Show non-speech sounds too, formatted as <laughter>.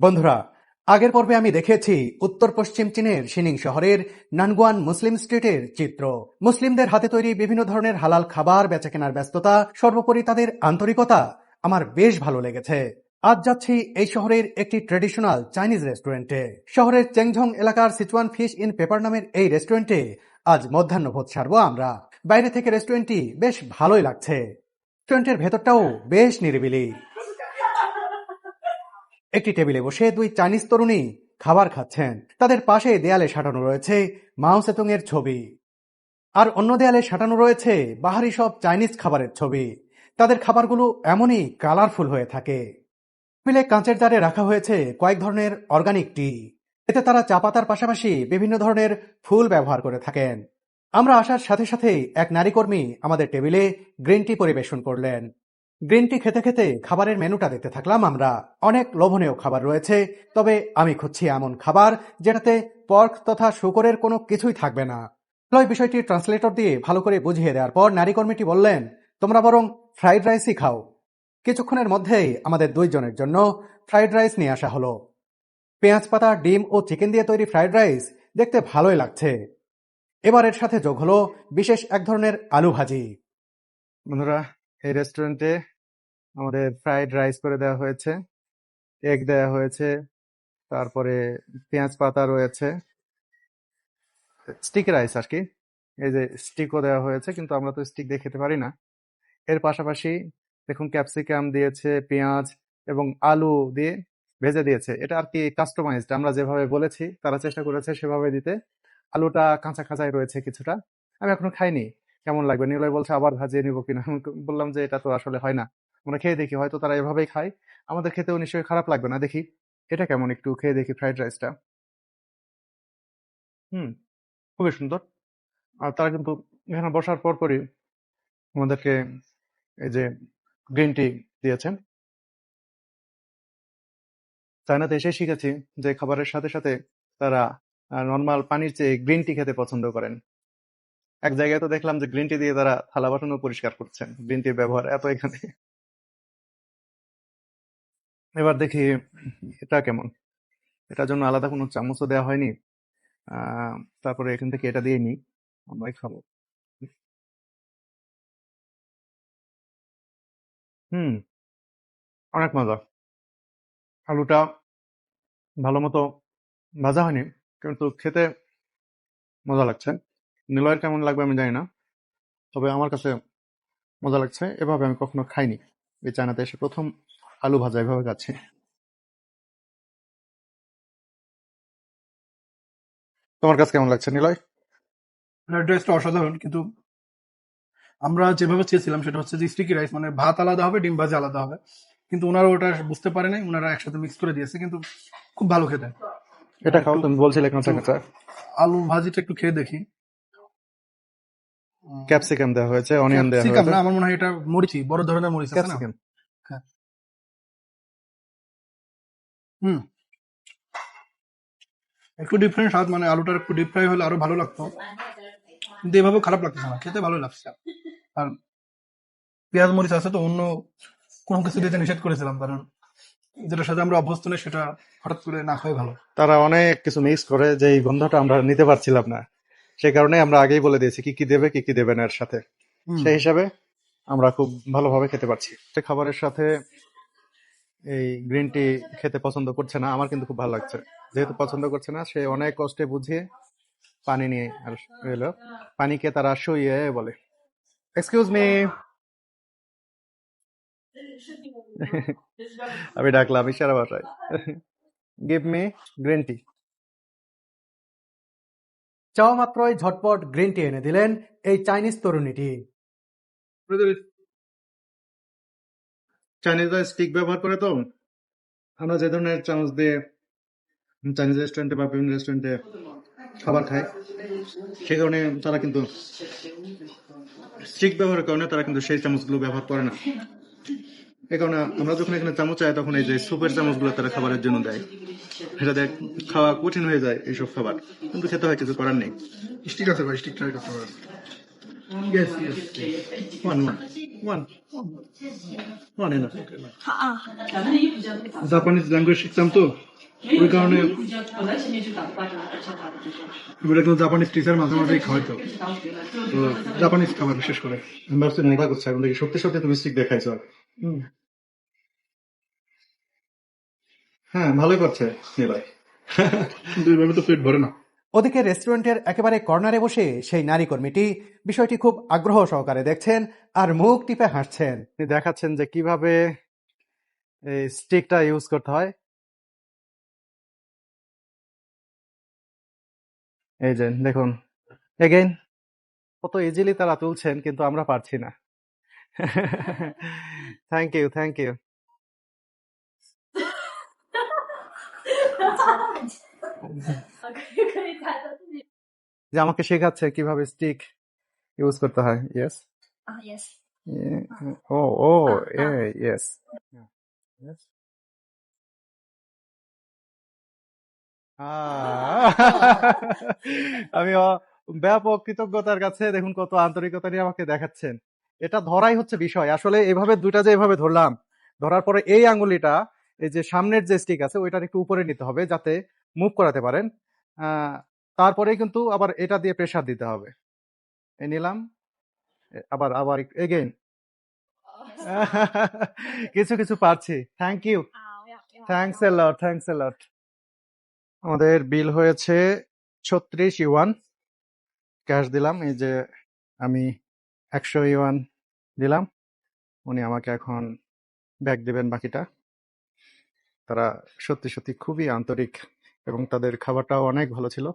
বন্ধুরা, আগের পর্বে আমি দেখেছি উত্তর পশ্চিম চীনের শিনিং শহরের নানগুয়ান মুসলিম স্ট্রিটের চিত্র। মুসলিমদের হাতে তৈরি বিভিন্ন ধরনের হালাল খাবার বেচাকেনার ব্যস্ততা, সর্বোপরি তাদের আন্তরিকতা আমার বেশ ভালো লেগেছে। আজ যাচ্ছি এই শহরের একটি ট্রেডিশনাল চাইনিজ রেস্টুরেন্টে। শহরের চেংঝং এলাকার সিচুয়ান ফিশ ইন পেপার নামের এই রেস্টুরেন্টে আজ মধ্যাহ্নভোজ সারবো আমরা। বাইরে থেকে রেস্টুরেন্টটি বেশ ভালোই লাগছে। রেস্টুরেন্টের ভেতরটাও বেশ নিরিবিলি। একটি টেবিলে বসে দুই চাইনিজ তরুণী খাবার খাচ্ছেন। তাদের পাশে দেয়ালে সাঁটানো রয়েছে মাও সেতুং এর ছবি। আর অন্য দেয়ালে সাঁটানো রয়েছে বাহারি সব চাইনিজ খাবারের ছবি। তাদের খাবারগুলো এমনই কালারফুল হয়ে থাকে। টেবিলে কাঁচের জারে রাখা হয়েছে কয়েক ধরনের অর্গানিক টি। এতে তারা চা পাতার পাশাপাশি বিভিন্ন ধরনের ফুল ব্যবহার করে থাকেন। আমরা আসার সাথে সাথেই এক নারী কর্মী আমাদের টেবিলে গ্রিন টি পরিবেশন করলেন। গ্রিন টি খেতে খেতে খাবারের মেনুটা দেখতে থাকলাম আমরা। অনেক লোভনীয় খাবার রয়েছে, তবে আমি খুঁজছি এমন খাবার যেটাতে পর্ক তথা শুকরের কোনো কিছুই থাকবে না। লয় বিষয়টি ট্রান্সলেটর দিয়ে ভালো করে বুঝিয়ে দেওয়ার পর নারী কর্মীটি বললেন, তোমরা বরং ফ্রাইড রাইসই খাও। কিছুক্ষণের মধ্যেই আমাদের দুইজনের জন্য ফ্রাইড রাইস নিয়ে আসা হলো। পেঁয়াজ পাতা, ডিম ও চিকেন দিয়ে তৈরি ফ্রাইড রাইস দেখতে ভালোই লাগছে। এবার এর সাথে যোগ হলো বিশেষ এক ধরনের আলু ভাজি। বন্ধুরা এই রেস্টুরেন্টে আমাদের ফ্রাইড রাইস করে দেওয়া হয়েছে এগ দেওয়া হয়েছে, তারপরে পেঁয়াজ পাতা রয়েছে স্টিক রাইস আর কি। এই যে স্টিকও দেওয়া হয়েছে, কিন্তু আমরা তো স্টিক দিয়ে খেতে পারি না। এর পাশাপাশি দেখুন ক্যাপসিকাম দিয়েছে, পেঁয়াজ এবং আলু দিয়ে ভেজে দিয়েছে। এটা আর কি কাস্টমাইজড আমরা যেভাবে বলেছি, তারা চেষ্টা করেছে সেভাবে দিতে। আলুটা কাঁচা কাঁচাই রয়েছে কিছুটা। আমি এখনও খাইনি। কেমন লাগবে? নিলয় বলছে, আবার ভাজিয়ে নিবো কিনা? বললাম যে, এটা তো আসলে হয় না। আমরা খেয়ে দেখি, হয়তো তারা এভাবেই খায়। আমাদের খেতেও নিশ্চয়ই খারাপ লাগবে না, দেখি এটা কেমন একটু খেয়ে দেখি ফ্রাইড রাইসটা। হুম, খুবই সুন্দর। আর তারা কিন্তু এখানে বসার পর পরই আমাদেরকে এই যে গ্রিন টি দিয়েছেন। চায়নাতে এসে শিখেছি যে, খাবারের সাথে সাথে তারা নর্মাল পানির চেয়ে গ্রিন টি খেতে পছন্দ করেন। এক জায়গায় তো দেখলাম যে গ্রিন টি দিয়ে তারা থালা বাসনও পরিষ্কার করছেন। গ্রিন টির ব্যবহার এত এখানে। এবার দেখি এটা কেমন। এটার জন্য আলাদা কোনো চামচও দেওয়া হয়নি। তারপরে এখান থেকে এটা দিয়ে নিই। আমরাই খাব। হুম, অনেক মজা। আলুটা ভালো মতো ভাজা হয়নি, কিন্তু খেতে মজা লাগছে। নিলয়ের কেমন লাগবে আমি জানি না তবে আমার কাছে মজা লাগছে। এভাবে আমি কখনো খাইনি। এই চায়নাতে এসে প্রথম আলু ভাজা এভাবে খাচ্ছি। তোমার কাছে কেমন লাগছে নিলয়? ফ্রাইড রাইসটা অসাধারণ কিন্তু আমরা যেভাবে চেয়েছিলাম সেটা হচ্ছে যে স্টিকি রাইস মানে ভাত আলাদা হবে ডিম ভাজি আলাদা হবে। কিন্তু ওনারা ওটা বুঝতে পারে নাই ওনারা একসাথে মিক্স করে দিয়েছে কিন্তু খুব ভালো খেতে। এটা খাও তুমি বলছিলে কাঁচা কাঁচা আলু ভাজিটা একটু খেয়ে দেখি। ক্যাপসিকাম দেওয়া হয়েছে অনিয়ন দেওয়া ক্যাপসিকাম না আমার মনে হয় এটা মরিচি বড় ধরনের মরিচ আছে না? ক্যাপসিকাম। হুম। একটু ডিফারেন্ট স্বাদ মানে আলুটা একটু ডিপ ফ্রাই হলে আরও ভালো লাগতো। কিন্তু এভাবে খারাপ লাগতেছে না খেতে ভালো লাগছে। আর পেঁয়াজ মরিচ আছে তো অন্য কোনো কিছু দিতে নিষেধ করেছিলাম কারণ যেটার সাথে আমরা অভ্যস্ত নেই সেটা হঠাৎ করে না খাওয়াই ভালো। তারা অনেক কিছু মিক্স করে যে এই গন্ধটা আমরা নিতে পারছিলাম না। সেই কারণে আমরা আগেই বলে দিয়েছি কি কি দেবে কি কি দেবে না এর সাথে। সেই হিসাবে আমরা খুব ভালোভাবে খেতে পারছি। খাবারের সাথে এই গ্রিন টি খেতে পছন্দ করছে না আমার কিন্তু খুব ভালো লাগছে। যেহেতু পছন্দ করছে না সে অনেক কষ্টে বুঝিয়ে পানি নিয়ে আর এলো। পানিকে তারা শুইয়ে বলে এক্সকিউজ মি <laughs> আমি ডাকলাম ইশারা ভাষায় গিভ মি গ্রিন টি চাওয়া মাত্রই ঝটপট গ্রিন টি এনে দিলেন এই চাইনিজ তরুণীটি। চাইনিজরা স্টিক ব্যবহার করে তো? আমরা যে ধরনের চামচ দিয়ে চাইনিজ রেস্টুরেন্টে বা বিভিন্ন রেস্টুরেন্টে খাবার খাই সেই কারণে তারা কিন্তু স্টিক ব্যবহারের কারণে তারা কিন্তু সেই চামচগুলো ব্যবহার করে না। এ আমরা যখন এখানে চামচ চাই তখন এই যে সুপের চামচগুলো তারা খাবারের জন্য দেয়। সেটা দেখ খাওয়া কঠিন হয়ে যায় এইসব খাবার কিন্তু খেতে হয় কিছু করার নেই। স্টিক আছে ভাই স্টিক ট্রাই করতে পারেন জাপানিজ ল্যাঙ্গুয়েজ শিখতাম তো ওই কারণে জাপানিজ টিচার মাঝে মাঝে খাওয়াই তো জাপানিজ খাবার বিশেষ করে। আমি ভাবছি নোংরা করছে এখন দেখি সত্যি সত্যি তুমি স্টিক দেখাইছো? হ্যাঁ ভালোই করছে নিলয় কিন্তু তো পেট ভরে না। ওদিকে রেস্টুরেন্টের একেবারে কর্নারে বসে সেই নারী কর্মীটি বিষয়টি খুব আগ্রহ সহকারে দেখছেন আর মুখ টিপে হাসছেন। দেখাচ্ছেন যে কীভাবে এই স্টিকটা ইউজ করতে হয়। এই যে দেখুন। এগেইন কত ইজিলি তারা তুলছেন কিন্তু আমরা পারছি না। থ্যাংক ইউ থ্যাংক ইউ যে আমাকে শেখাচ্ছে কীভাবে স্টিক ইউজ করতে হয় ইয়েস 啊，yes，ও ও Ah, ইয়েস আমি ব্যাপক কৃতজ্ঞতার কাছে দেখুন কত আন্তরিকতা নিয়ে আমাকে দেখাচ্ছেন। এটা ধরাই হচ্ছে বিষয়। আসলে এভাবে দুইটা যে এভাবে ধরলাম ধরার পরে এই আঙ্গুলিটা এই যে সামনের যে স্টিক আছে ওইটার একটু উপরে নিতে হবে যাতে মুভ করাতে পারেন। তারপরে কিন্তু আবার এটা দিয়ে প্রেশার দিতে হবে। এই নিলাম। আবার আবার এগেইন <laughs> কিছু কিছু পারছি। Thank you thanks a lot thanks a lot আমাদের বিল হয়েছে ছত্রিশ ইউয়ান। ক্যাশ দিলাম এই যে আমি একশো ইউয়ান দিলাম। উনি আমাকে এখন ব্যাগ দেবেন বাকিটা। তারা সত্যি সত্যি খুবই আন্তরিক এবং তাদের খাবারটাও অনেক ভালো ছিল।